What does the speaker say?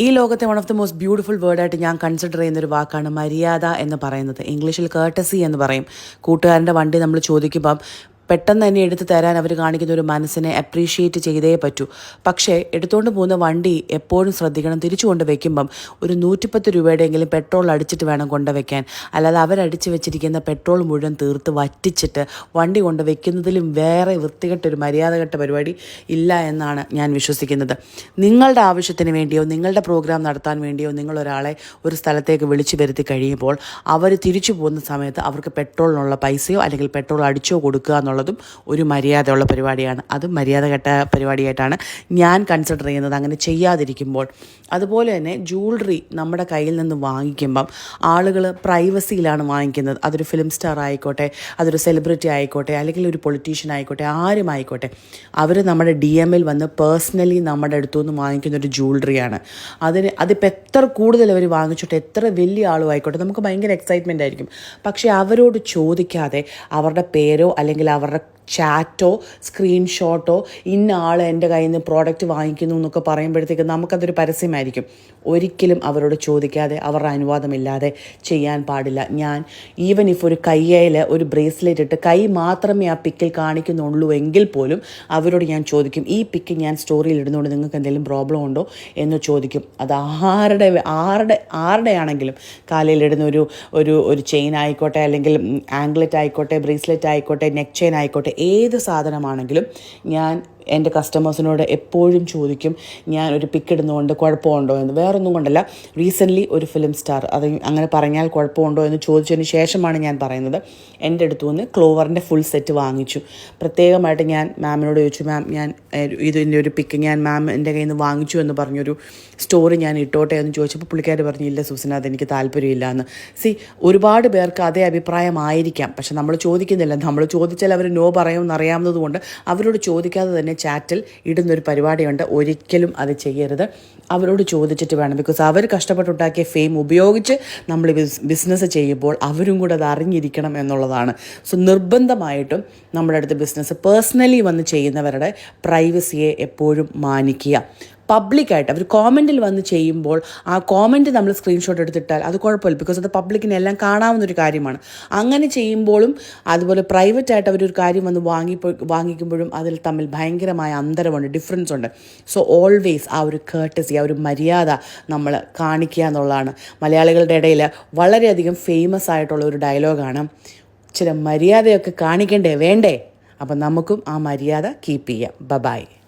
ഈ ലോകത്തെ one of the most beautiful വേർഡായിട്ട് ഞാൻ കൺസിഡർ ചെയ്യുന്ന ഒരു വാക്കാണ് മര്യാദ എന്ന് പറയുന്നത്. ഇംഗ്ലീഷിൽ കേട്ടസി എന്ന് പറയും. കൂട്ടുകാരന്റെ വണ്ടി നമ്മൾ ചോദിക്കുമ്പം പെട്ടെന്ന് തന്നെ എടുത്തു തരാൻ അവർ കാണിക്കുന്ന ഒരു മനസ്സിനെ അപ്രീഷിയേറ്റ് ചെയ്തേ പറ്റൂ. പക്ഷേ എടുത്തുകൊണ്ട് പോകുന്ന വണ്ടി എപ്പോഴും ശ്രദ്ധിക്കണം. തിരിച്ചു കൊണ്ട് വെക്കുമ്പം ഒരു നൂറ്റിപ്പത്ത് രൂപയുടെയെങ്കിലും പെട്രോൾ അടിച്ചിട്ട് വേണം കൊണ്ടുവയ്ക്കാൻ അല്ലാതെ അവരടിച്ച് വെച്ചിരിക്കുന്ന പെട്രോൾ മുഴുവൻ തീർത്ത് വറ്റിച്ചിട്ട് വണ്ടി കൊണ്ട് വെക്കുന്നതിലും വേറെ വൃത്തികെട്ട ഒരു മര്യാദകെട്ട പരിപാടി ഇല്ല എന്നാണ് ഞാൻ വിശ്വസിക്കുന്നത്. നിങ്ങളുടെ ആവശ്യത്തിന് വേണ്ടിയോ നിങ്ങളുടെ പ്രോഗ്രാം നടത്താൻ വേണ്ടിയോ നിങ്ങൾ ഒരാളെ ഒരു സ്ഥലത്തേക്ക് വിളിച്ചു വരുത്തി കഴിയുമ്പോൾ അവർ തിരിച്ചു പോകുന്ന സമയത്ത് അവർക്ക് പെട്രോളിനുള്ള പൈസയോ അല്ലെങ്കിൽ പെട്രോൾ അടിച്ചോ കൊടുക്കുക എന്നുള്ളതും ഒരു മര്യാദയുള്ള പരിപാടിയാണ്. അതും മര്യാദ കെട്ട പരിപാടിയായിട്ടാണ് ഞാൻ കൺസിഡർ ചെയ്യുന്നത്. അങ്ങനെ ചെയ്യാതിരിക്കുമ്പോൾ അതുപോലെ തന്നെ ജ്വല്ലറി നമ്മുടെ കയ്യിൽ നിന്ന് വാങ്ങിക്കുമ്പം ആളുകൾ പ്രൈവസിയിലാണ് വാങ്ങിക്കുന്നത്. അതൊരു ഫിലിം സ്റ്റാർ ആയിക്കോട്ടെ അതൊരു സെലിബ്രിറ്റി ആയിക്കോട്ടെ അല്ലെങ്കിൽ ഒരു പൊളിറ്റീഷ്യൻ ആയിക്കോട്ടെ ആരും ആയിക്കോട്ടെ അവർ നമ്മുടെ ഡി എമ്മിൽ വന്ന് പേഴ്സണലി നമ്മുടെ അടുത്തുനിന്ന് വാങ്ങിക്കുന്ന ഒരു ജ്വല്ലറിയാണ് അതിന് അതിപ്പോൾ എത്ര കൂടുതൽ അവർ വാങ്ങിച്ചിട്ട് എത്ര വലിയ ആളും ആയിക്കോട്ടെ നമുക്ക് ഭയങ്കര എക്സൈറ്റ്മെന്റ് ആയിരിക്കും. പക്ഷേ അവരോട് ചോദിക്കാതെ അവരുടെ പേരോ അല്ലെങ്കിൽ അവരുടെ correct ചാറ്റോ സ്ക്രീൻഷോട്ടോ ഇന്ന ആൾ എന്റെ കയ്യിൽ നിന്ന് പ്രോഡക്റ്റ് വാങ്ങിക്കുന്നു എന്നൊക്കെ പറയുമ്പോഴത്തേക്ക് നമുക്കതൊരു പരസ്യമായിരിക്കും. ഒരിക്കലും അവരോട് ചോദിക്കാതെ അവരുടെ അനുവാദമില്ലാതെ ചെയ്യാൻ പാടില്ല. ഞാൻ ഈവൻ ഇഫ് ഒരു കയ്യിൽ ഒരു ബ്രേസ്ലെറ്റ് ഇട്ട് കൈ മാത്രമേ ആ പിക്കിൽ കാണിക്കുന്നുള്ളൂ എങ്കിൽ പോലും അവരോട് ഞാൻ ചോദിക്കും ഈ പിക്ക് ഞാൻ സ്റ്റോറിയിൽ ഇടുന്നതുകൊണ്ട് നിങ്ങൾക്ക് എന്തെങ്കിലും പ്രോബ്ലം ഉണ്ടോ? എന്ന് ചോദിക്കും. അത് ആരുടെ ആരുടെ ആരുടെയാണെങ്കിലും കാലയിലിടുന്ന ഒരു ഒരു ഒരു ചെയിൻ ആയിക്കോട്ടെ അല്ലെങ്കിൽ ആംഗ്ലറ്റ് ആയിക്കോട്ടെ ബ്രേസ്ലെറ്റ് ആയിക്കോട്ടെ നെക്ക് ചെയിൻ ആയിക്കോട്ടെ ഏത് സാധനമാണെങ്കിലും ഞാൻ എന്റെ കസ്റ്റമേഴ്സിനോട് എപ്പോഴും ചോദിക്കും ഞാൻ ഒരു പിക്ക് ഇടുന്നതുകൊണ്ട് കുഴപ്പമുണ്ടോ? എന്ന്. വേറൊന്നും കൊണ്ടല്ല. റീസെന്റ്ലി ഒരു ഫിലിം സ്റ്റാർ അത് അങ്ങനെ പറഞ്ഞാൽ കുഴപ്പമുണ്ടോ എന്ന് ചോദിച്ചതിന് ശേഷമാണ് ഞാൻ പറയുന്നത്. എന്റെ അടുത്തു നിന്ന് ക്ലോവറിന്റെ ഫുൾ സെറ്റ് വാങ്ങിച്ചു. പ്രത്യേകമായിട്ട് ഞാൻ മാമിനോട് ചോദിച്ചു മാം ഞാൻ ഇത് ഇതിന്റെ ഒരു പിക്ക് ഞാൻ മാം എന്റെ കയ്യിൽ നിന്ന് വാങ്ങിച്ചു എന്ന് പറഞ്ഞൊരു സ്റ്റോറി ഞാൻ ഇട്ടോട്ടെ? എന്ന് ചോദിച്ചപ്പോൾ പുള്ളിക്കാർ പറഞ്ഞു ഇല്ല സൂസന അതെനിക്ക് താല്പര്യമില്ല എന്ന്. സി ഒരുപാട് പേർക്ക് അതേ അഭിപ്രായമായിരിക്കാം പക്ഷെ നമ്മൾ ചോദിക്കുന്നില്ല. നമ്മൾ ചോദിച്ചാൽ അവർ നോ പറയുമെന്ന് അറിയാവുന്നതുകൊണ്ട് അവരോട് ചോദിക്കാതെ തന്നെ ചാറ്റിൽ ഇടുന്നൊരു പരിപാടിയുണ്ട്. ഒരിക്കലും അത് ചെയ്യരുത്. അവരോട് ചോദിച്ചിട്ട് വേണം. ബിക്കോസ് അവർ കഷ്ടപ്പെട്ടുണ്ടാക്കിയ ഫെയിം ഉപയോഗിച്ച് നമ്മൾ ബിസിനസ് ചെയ്യുമ്പോൾ അവരും കൂടെ അത് അറിഞ്ഞിരിക്കണം എന്നുള്ളതാണ്. സോ നിർബന്ധമായിട്ടും നമ്മുടെ അടുത്ത് ബിസിനസ് പേഴ്സണലി വന്ന് ചെയ്യുന്നവരുടെ പ്രൈവസിയെ എപ്പോഴും മാനിക്കുക. പബ്ലിക്കായിട്ട് അവർ കോമന്റിൽ വന്ന് ചെയ്യുമ്പോൾ ആ കോമന്റ് നമ്മൾ സ്ക്രീൻഷോട്ട് എടുത്തിട്ടാൽ അത് കുഴപ്പമില്ല. ബിക്കോസ് അത് പബ്ലിക്കിനെ എല്ലാം കാണാവുന്ന ഒരു കാര്യമാണ്. അങ്ങനെ ചെയ്യുമ്പോഴും അതുപോലെ പ്രൈവറ്റ് പ്രൈവറ്റായിട്ട് അവരൊരു കാര്യം വന്ന് വാങ്ങി വാങ്ങിക്കുമ്പോഴും അതിൽ തമ്മിൽ ഭയങ്കരമായ അന്തരമുണ്ട് ഡിഫറൻസ് ഉണ്ട്. സോ ഓൾവേസ് ആ ഒരു കേർട്ടസി ആ ഒരു മര്യാദ നമ്മൾ കാണിക്കുക എന്നുള്ളതാണ്. മലയാളികളുടെ ഇടയിൽ വളരെയധികം ഫേമസ് ആയിട്ടുള്ള ഒരു ഡയലോഗാണ് ചില മര്യാദയൊക്കെ കാണിക്കണ്ടേ വേണ്ടേ? അപ്പം നമുക്കും ആ മര്യാദ കീപ്പ് ചെയ്യാം. ബബായ്